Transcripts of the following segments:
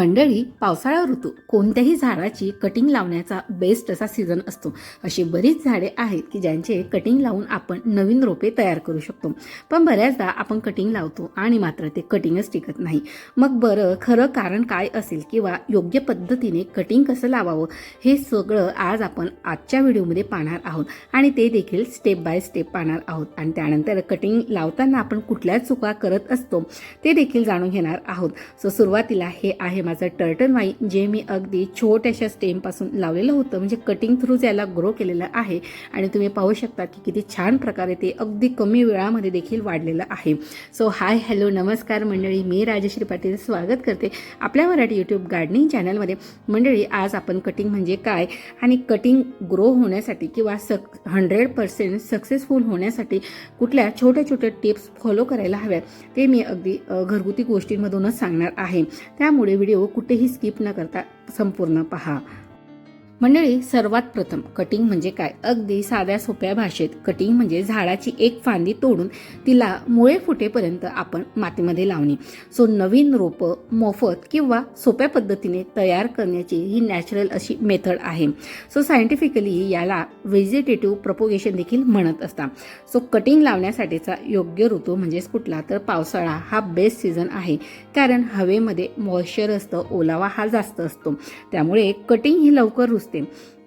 मंडळी पावसाळा ऋतू कोणत्याही झाडाची कटिंग लावण्याचा बेस्ट असा सीझन असतो. अशी बरीच झाडे आहेत की ज्यांचे कटिंग लावून आपण नवीन रोपे तयार करू शकतो. पण बऱ्याचदा आपण कटिंग लावतो आणि मात्र ते कटिंगच टिकत नाही. मग बरं खरं कारण काय असेल किंवा योग्य पद्धतीने कटिंग कसं लावावं हे सगळं आज आपण आजच्या व्हिडिओमध्ये पाहणार आहोत. आणि ते देखील स्टेप बाय स्टेप पाहणार आहोत. आणि त्यानंतर कटिंग लावताना आपण कुठल्या चुका करत असतो ते देखील जाणून घेणार आहोत. सो सुरुवातीला हे आहे माझं टर्टन वाईन जे मी अगदी छोट्याशा स्टेमपासून लावलेलं होतं म्हणजे कटिंग थ्रू याला ग्रो केलेलं आहे आणि तुम्ही पाहू शकता की किती छान प्रकारे ते अगदी कमी वेळामध्ये देखील वाढलेलं आहे. सो हाय हॅलो नमस्कार मंडळी. मी राजश्री पाटील स्वागत करते आपल्या मराठी यूट्यूब गार्डनिंग चॅनलमध्ये मंडळी आज आपण कटिंग म्हणजे काय? आणि कटिंग ग्रो होण्यासाठी किंवा सक हंड्रेड पर्सेंट सक्सेसफुल होण्यासाठी कुठल्या छोट्या छोट्या टिप्स फॉलो करायला हव्यात ते मी अगदी घरगुती गोष्टींमधूनच सांगणार आहे. त्यामुळे व्हिडिओ कुठेही स्किप न करता संपूर्ण पहा. मंडळी सर्वात प्रथम कटिंग म्हणजे काय? अगदी साध्या सोप्या भाषेत कटिंग म्हणजे झाडाची एक फांदी तोडून तिला मुळे फुटेपर्यंत आपण मातीमध्ये लावणे. सो नवीन रोपं मोफत किंवा सोप्या पद्धतीने तयार करण्याची ही नॅचरल अशी मेथड आहे. सो सायंटिफिकली याला व्हेजिटेटिव्ह प्रपोगेशन देखील म्हणत असतात. सो कटिंग लावण्यासाठीचा योग्य ऋतू म्हणजेच कुठला? तर पावसाळा हा बेस्ट सीझन आहे. कारण हवेमध्ये मॉइश्चर असतं ओलावा हा जास्त असतो. त्यामुळे कटिंग ही लवकर रुजते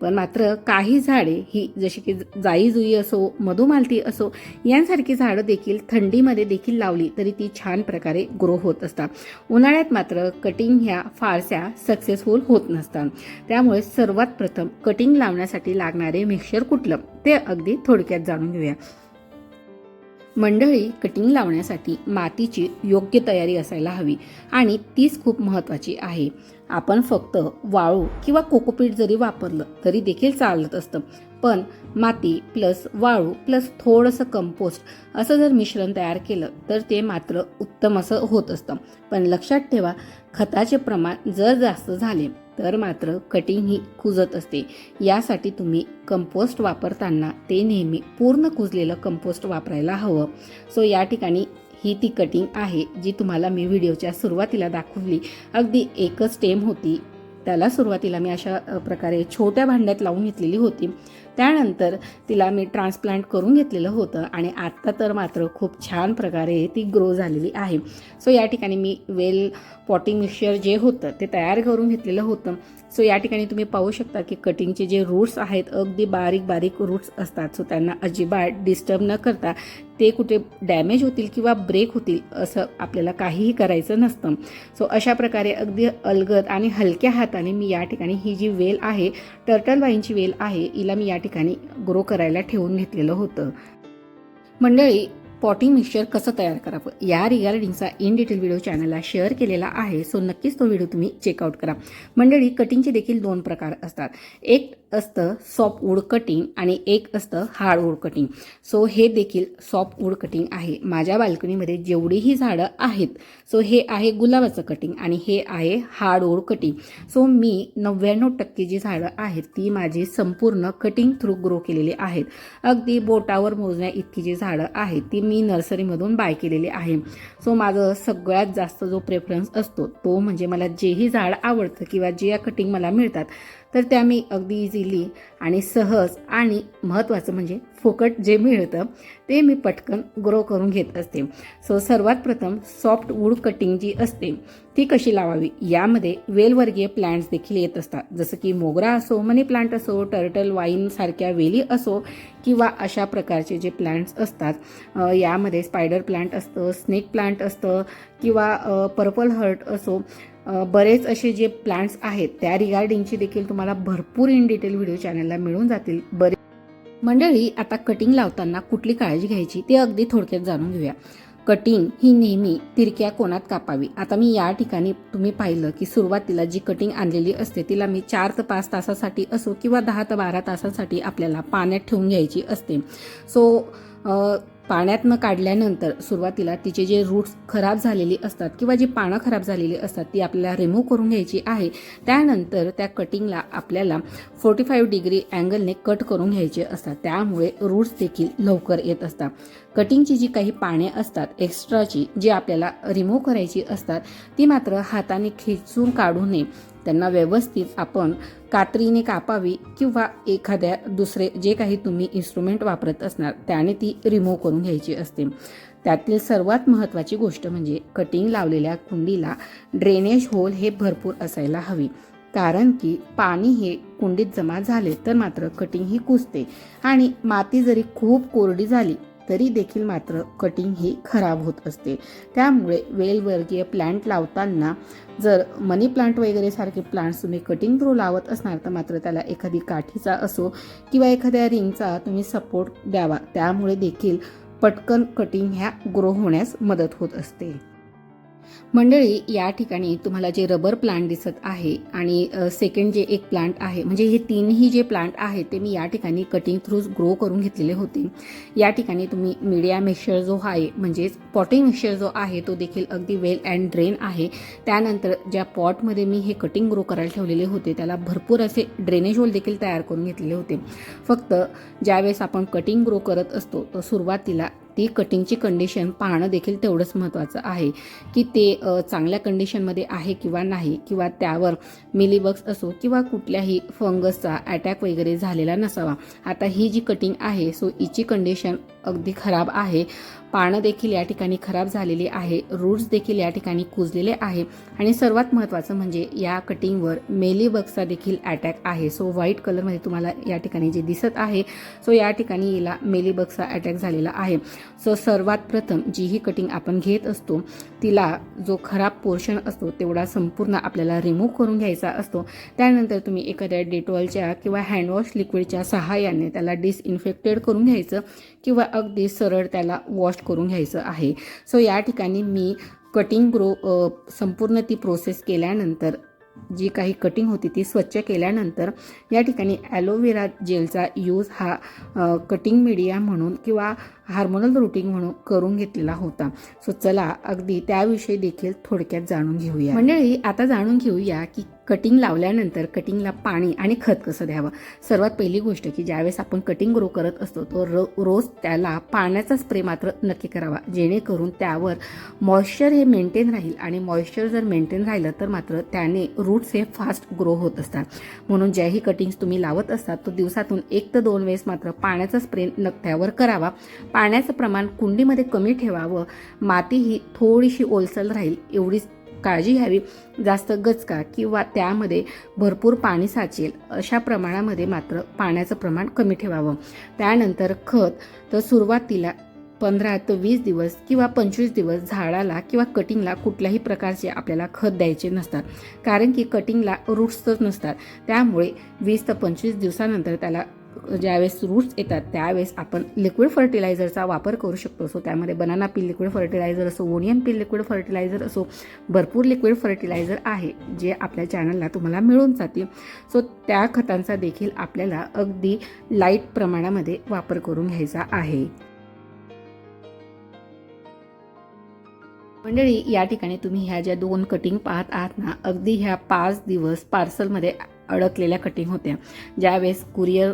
पण मात्र काही झाडे ही जशी की जाई जुई असो मधुमालती असो यांसारखी झाडं देखील थंडीमध्ये देखील लावली तरी ती छान प्रकारे ग्रो होत असतात. उन्हाळ्यात मात्र कटिंग ह्या फारशा सक्सेसफुल होत नसतात. त्यामुळे सर्वात प्रथम कटिंग लावण्यासाठी लागणारे मिक्सचर कुठलं? ते अगदी थोडक्यात जाणून घेऊया. मंडळी कटिंग लावण्यासाठी मातीची योग्य तयारी असायला हवी आणि तीच खूप महत्त्वाची आहे. आपण फक्त वाळू किंवा कोकोपीट जरी वापरलं तरी देखील चालत असतं. पण माती प्लस वाळू प्लस थोडंसं कंपोस्ट असं जर मिश्रण तयार केलं तर ते मात्र उत्तम असं होत असतं. पण लक्षात ठेवा खताचे प्रमाण जर जास्त झाले तर मात्र कटिंग ही कुजत असते. यासाठी तुम्ही कंपोस्ट वापरताना ते नेहमी पूर्ण कुजलेलं कंपोस्ट वापरायला हवं. सो या ठिकाणी ही ती कटिंग आहे जी तुम्हाला मी व्हिडिओच्या सुरुवातीला दाखवली. अगदी एकच स्टेम होती. त्याला सुरुवातीला मी अशा प्रकारे छोट्या भांड्यात लावून घेतलेली होती. त्यानंतर तिला मी ट्रान्सप्लांट करून घेतलेलं होतं आणि आत्ता तर मात्र खूप छान प्रकारे ती ग्रो झालेली आहे. सो या ठिकाणी मी वेल पॉटिंग मिक्सचर जे होतं ते तयार करून घेतलेलं होतं. सो या ठिकाणी तुम्ही पाहू शकता की कटिंगचे जे रूट्स आहेत अगदी बारीक बारीक रूट्स असतात. सो त्यांना अजिबात डिस्टर्ब न करता ते कुठे डॅमेज होतील किंवा ब्रेक होतील असं आपल्याला काहीही करायचं नसतं. सो अशा प्रकारे अगदी अलगद आणि हलक्या हाताने मी या ठिकाणी ही जी वेल आहे टर्टल वाईनची वेल आहे हिला मी या ठिकाणी ग्रो करायला ठेवून घेतलेलं होतं. मंडळी पॉटिंग मिक्सचर कसं तयार करावं? या रिगार्डिंगचा इन डिटेल व्हिडिओ चॅनलला शेअर केलेला आहे. सो नक्कीच तो व्हिडिओ तुम्ही चेकआउट करा. मंडळी कटिंगचे देखील दोन प्रकार असतात. एक असतं सॉफ्ट वूड कटिंग आणि एक असतं हार्ड वूड कटिंग. सो हे देखील सॉफ्ट वूड कटिंग आहे. माझ्या बाल्कनीमध्ये जेवढीही झाडं आहेत सो हे आहे गुलाबाचं कटिंग आणि हे आहे हार्ड वूड कटिंग. सो मी नव्याण्णव टक्के जी झाडं आहेत ती माझी संपूर्ण कटिंग थ्रू ग्रो केलेली आहेत. अगदी बोटावर मोजण्या इतकी जी झाडं आहेत ती मी नर्सरीमधून बाय केलेली आहे. सो माझं सगळ्यात जास्त जो प्रेफरन्स असतो तो म्हणजे मला जेही झाड आवडतं किंवा जे या कटिंग मला मिळतात तर त्या मी अगदी इझिली आणि सहज आणि महत्त्वाचं म्हणजे फुकट जे मिळतं ते मी पटकन ग्रो करून घेत असते. सो सर्वात प्रथम सॉफ्ट वूड कटिंग जी असते ती कशी लावावी? यामध्ये वेलवर्गीय प्लांट्स देखील येत असतात. जसं की मोगरा असो मनी प्लांट असो टर्टल वाईन सारख्या वेली असो किंवा अशा प्रकारचे जे प्लांट्स असतात यामध्ये स्पायडर प्लांट असतं स्नेक प्लांट असतं किंवा पर्पल हर्ट असो बरेच असे जे प्लांट्स आहेत त्या रिगार्डिंगची देखील तुम्हाला भरपूर इन डिटेल व्हिडिओ चॅनलला मिळून जातील. बरे मंडळी आता कटिंग लावताना कुठली काळजी घ्यायची ते अगदी थोडक्यात जाणून घेऊया. कटिंग ही नेहमी तिरक्या कोणात कापावी? आता मी या ठिकाणी तुम्ही पाहिलं की सुरुवातीला जी कटिंग आणलेली असते तिला मी चार ते पाच तासासाठी असो किंवा दहा ते बारा तासासाठी आपल्याला पाण्यात ठेवून घ्यायची असते. सो पाण्यातनं काढल्यानंतर सुरुवातीला तिचे जे रूट्स खराब झालेली असतात किंवा जी पानं खराब झालेली असतात ती आपल्याला रिमूव्ह करून घ्यायची आहे. त्यानंतर त्या कटिंगला आपल्याला फोर्टी फाईव्ह डिग्री अँगलने कट करून घ्यायचे असतात. त्यामुळे रूट्स देखील लवकर येत असतात. कटिंगची जी काही पाने असतात एक्स्ट्राची जी आपल्याला रिमूव्ह करायची असतात ती मात्र हाताने खेचून काढू नये. त्यांना व्यवस्थित आपण कात्रीने कापावी किंवा एखाद्या दुसरे जे काही तुम्ही इन्स्ट्रुमेंट वापरत असणार त्याने ती रिमूव्ह करून घ्यायची असते. त्यातील सर्वात महत्त्वाची गोष्ट म्हणजे कटिंग लावलेल्या कुंडीला ड्रेनेज होल हे भरपूर असायला हवी. कारण की पाणी हे कुंडीत जमा झाले तर मात्र कटिंग ही कुजते. आणि माती जरी खूप कोरडी झाली तरी देखील मात्र कटिंग ही खराब होत असते. त्यामुळे वेलवर्गीय प्लांट लावताना जर मनी प्लांट वगैरे सारखे प्लांट्स तुम्ही कटिंग थ्रू लावत असणार तर मात्र त्याला एखादी काठीचा असो किंवा एखाद्या रिंगचा तुम्ही सपोर्ट द्यावा. त्यामुळे देखील पटकन कटिंग ह्या ग्रो होण्यास मदत होत असते. मंडळी या ठिकाणी तुम्हाला जे रबर प्लांट दिसत आहे आणि सेकंड जे एक प्लांट आहे म्हणजे हे तीनही जे प्लांट आहे ते मी या ठिकाणी कटिंग थ्रू ग्रो करून घेतलेले होते. या ठिकाणी तुम्ही मीडिया मिक्सर जो आहे म्हणजेच पॉटिंग मिक्सर जो आहे तो देखील अगदी वेल अँड ड्रेन आहे. त्यानंतर ज्या पॉटमध्ये मी हे कटिंग ग्रो करायला ठेवलेले होते त्याला भरपूर असे ड्रेनेज होल देखील तयार करून घेतलेले होते. फक्त ज्यावेळेस आपण कटिंग ग्रो करत असतो तर सुरुवातीला ती कटिंगची कंडिशन पाहणं देखील तेवढंच महत्त्वाचं आहे. की ते चांगल्या कंडिशनमध्ये आहे किंवा नाही किंवा त्यावर मिलीबग्स असो किंवा कुठल्याही फंगसचा अटॅक वगैरे झालेला नसावा. आता ही जी कटिंग आहे सो हिची कंडिशन अगदी खराब आहे. पानं देखील या ठिकाणी खराब झालेली आहे. रूट्स देखील या ठिकाणी कुजलेले आहे. आणि सर्वात महत्त्वाचं म्हणजे या कटिंगवर मेलीबग्सचा देखील अटॅक आहे. सो व्हाईट कलरमध्ये तुम्हाला या ठिकाणी जे दिसत आहे सो या ठिकाणी याला मेलीबग्सचा अटॅक झालेला आहे. सो सर्वात प्रथम जी ही कटिंग आपण घेत असतो तिला जो खराब पोर्शन असतो तेवढा संपूर्ण आपल्याला रिमूव्ह करून घ्यायचा असतो. त्यानंतर तुम्ही एखाद्या डेटॉलच्या किंवा हँडवॉश लिक्विडच्या सहाय्याने त्याला डिसइन्फेक्टेड करून घ्यायचं किंवा अगदी सरळ त्याला वॉश करून घ्यायचं आहे. सो या ठिकाणी मी कटिंग ग्रो संपूर्ण ती प्रोसेस केल्यानंतर जी काही कटिंग होती ती स्वच्छ केल्यानंतर या ठिकाणी ॲलोवेरा जेलचा यूज हा कटिंग मीडिया म्हणून किंवा हार्मोनल रुटीन म्हणून करून घेतलेला होता. सो चला अगदी त्याविषयी देखील थोडक्यात जाणून घेऊया. मंडळी आता जाणून घेऊया की कटिंग लावल्यानंतर कटिंगला पाणी आणि खत कसं द्यावं? सर्वात पहिली गोष्ट की ज्यावेळेस आपण कटिंग ग्रो करत असतो तो रो रोज त्याला पाण्याचा स्प्रे मात्र नक्की करावा. जेणेकरून त्यावर मॉइश्चर हे मेंटेन राहील आणि मॉइश्चर जर मेंटेन राहिलं तर मात्र त्याने रूट्स हे फास्ट ग्रो होत असतात. म्हणून ज्याही कटिंग्स तुम्ही लावत असतात तो दिवसातून एक तर दोन वेळेस मात्र पाण्याचा स्प्रे नकट्यावर करावा. पाण्याचं प्रमाण कुंडीमध्ये कमी ठेवावं. माती ही थोडीशी ओलसल राहील एवढीच काळजी घ्यावी. जास्त गचका किंवा त्यामध्ये भरपूर पाणी साचेल अशा प्रमाणामध्ये मात्र पाण्याचं प्रमाण कमी ठेवावं. त्यानंतर खत तर सुरुवातीला पंधरा ते वीस दिवस किंवा पंचवीस दिवस झाडाला किंवा कटिंगला कुठल्याही प्रकारचे आपल्याला खत द्यायचे नसतात कारण की कटिंगला रूट्सच नसतात. त्यामुळे वीस ते पंचवीस दिवसानंतर त्याला ज्यावेळेस रूट्स येतात त्यावेळेस आपण लिक्विड फर्टिलायझरचा वापर करू शकतो. सो त्यामध्ये बनाना पील लिक्विड फर्टिलायझर असो ओनियन पील लिक्विड फर्टिलायझर असो भरपूर लिक्विड फर्टिलायझर आहे जे आपल्या चॅनलला तुम्हाला मिळून जातील. सो त्या खतांचा देखील आपल्याला अगदी लाइट प्रमाणामध्ये वापर करून घ्यायचा आहे. मंडळी या ठिकाणी तुम्ही ह्या ज्या दोन कटिंग पाहत आहात ना अगदी ह्या पाच दिवस पार्सलमध्ये अडकलेल्या कटिंग होत्या. ज्यावेळेस कुरिअर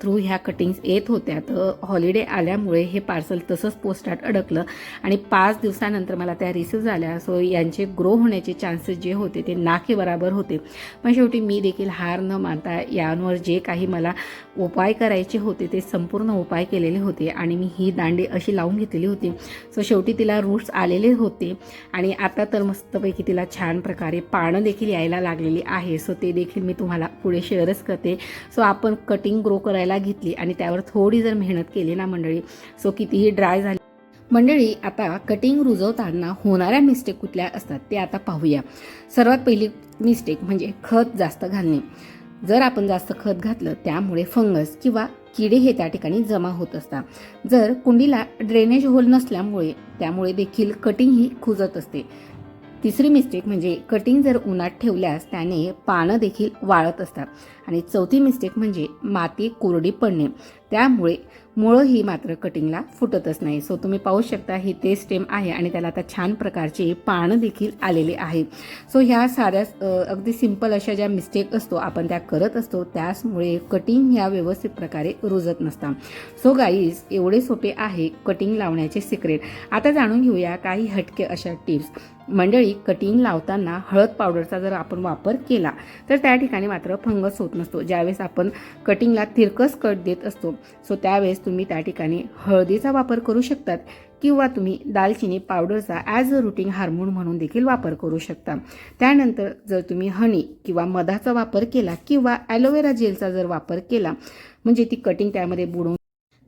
थ्रू ह्या कटिंग्स येत होत्या तर हॉलिडे आल्यामुळे हे पार्सल तसंच पोस्टात अडकलं. आणि पाच दिवसानंतर मला त्या रिसिव्ह झाल्या. सो यांचे ग्रो होण्याचे चान्सेस जे होते ते नाके बराबर होते. पण शेवटी मी देखील हार न मानता यांवर जे काही मला उपाय करायचे होते ते संपूर्ण उपाय केलेले होते. आणि मी ही दांडी अशी लावून घेतलेली होती. सो शेवटी तिला रूट्स आलेले होते. आणि आता तर मस्तपैकी तिला छान प्रकारे पानं देखील यायला लागलेली आहे. सो ते देखील मी तुम्हाला पुढे शेअरच करते. सो आपण कटिंग ग्रो करायला घेतली आणि त्यावर थोडी जर मेहनत केली ना मंडळी सो कितीही ड्राय झाली. मंडळी आता कटिंग रुजवताना होणाऱ्या मिस्टेक कुठल्या असतात ते आता पाहूया. सर्वात पहिली मिस्टेक म्हणजे खत जास्त घालणे. जर आपण जास्त खत घातलं त्यामुळे फंगस किंवा किडे हे त्या ठिकाणी जमा होत असतात. जर कुंडीला ड्रेनेज होल नसल्यामुळे त्यामुळे देखील कटिंग ही खुजत असते. तिसरी मिस्टेक म्हणजे कटिंग जर उन्हात ठेवल्यास त्याने पानं देखील वाळत असतात. आणि चौथी मिस्टेक म्हणजे माती कोरडी पडणे. त्यामुळे मुळं ही मात्र कटिंगला फुटतच नाही. सो तुम्ही पाहू शकता हे ते स्टेम आहे आणि त्याला आता छान प्रकारचे पानं देखील आलेले आहे. सो ह्या साऱ्या अगदी सिंपल अशा ज्या मिस्टेक असतो आपण त्या करत असतो त्याचमुळे कटिंग ह्या व्यवस्थित प्रकारे रुजत नसतात सो गाईज एवढे सोपे आहे कटिंग लावण्याचे सिक्रेट आता जाणून घेऊया काही हटके अशा टिप्स मंडळी कटिंग लावताना हळद पावडरचा जर आपण वापर केला तर त्या ठिकाणी मात्र फंगस होत नसतो. ज्यावेळेस आपण कटिंगला तिरकस कट देत असतो सो त्यावेळेस तुम्ही त्या ठिकाणी हळदीचा वापर करू शकतात किंवा तुम्ही दालचिनी पावडरचा ॲज अ रुटीन हार्मोन म्हणून देखील वापर करू शकता. त्यानंतर जर तुम्ही हनी किंवा मधाचा वापर केला किंवा ॲलोवेरा जेलचा जर वापर केला म्हणजे ती कटिंग त्यामध्ये बुडवून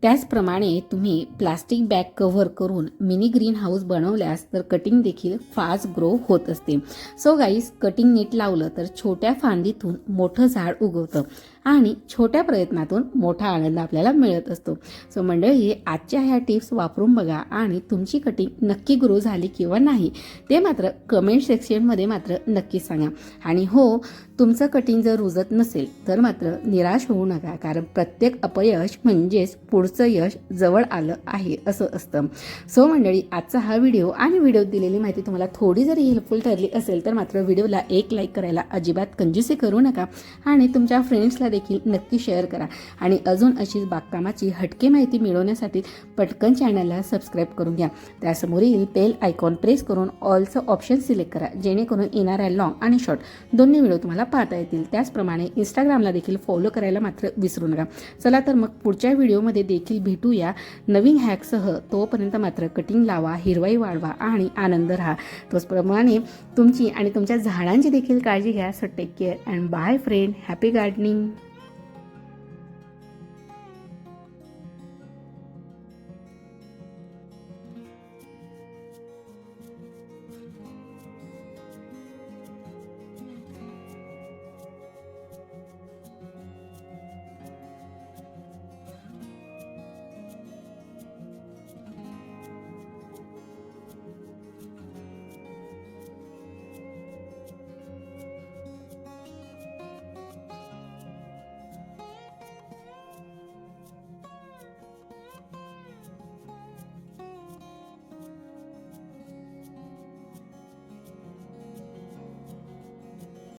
त्याचप्रमाणे तुम्ही प्लास्टिक बॅग कव्हर करून मिनी ग्रीन हाऊस बनवल्यास तर कटिंग देखील फास्ट ग्रो होत असते. सो गाईस कटिंग नीट लावलं तर छोट्या फांदीतून मोठं झाड उगवतं. आणि छोट्या प्रयत्नातून मोठा आनंद आपल्याला मिळत असतो. सो मंडळी आजच्या ह्या टिप्स वापरून बघा आणि तुमची कटिंग नक्की ग्रो झाली किंवा नाही ते मात्र कमेंट सेक्शनमध्ये मात्र नक्की सांगा. आणि हो तुमचं कटिंग जर रुजत नसेल तर मात्र निराश होऊ नका कारण प्रत्येक अपयश म्हणजेच पुढचं यश जवळ आलं आहे असं असतं. सो मंडळी आजचा हा व्हिडिओ आणि व्हिडिओत दिलेली माहिती तुम्हाला थोडी जरी हेल्पफुल ठरली असेल तर मात्र व्हिडिओला एक लाईक करायला अजिबात कंजूसी करू नका. आणि तुमच्या फ्रेंड्सला देखील नक्की शेअर करा. आणि अजून अशीच बागकामाची हटके माहिती मिळवण्यासाठी पटकन चॅनलला सबस्क्राईब करून घ्या. त्यासमोरील बेल आयकॉन प्रेस करून ऑलचं ऑप्शन सिलेक्ट करा. जेणेकरून येणाऱ्या लॉंग आणि शॉर्ट दोन्ही व्हिडिओ तुम्हाला पाहता येतील. त्याचप्रमाणे इंस्टाग्रामला देखील फॉलो करायला मात्र विसरू नका. चला तर मग पुढच्या व्हिडिओमध्ये देखील भेटूया. नवीन हॅकसह तोपर्यंत मात्र कटिंग लावा हिरवाई वाढवा आणि आनंद राहा. तोचप्रमाणे तुमची आणि तुमच्या झाडांची देखील काळजी घ्या. So take care and bye friend happy gardening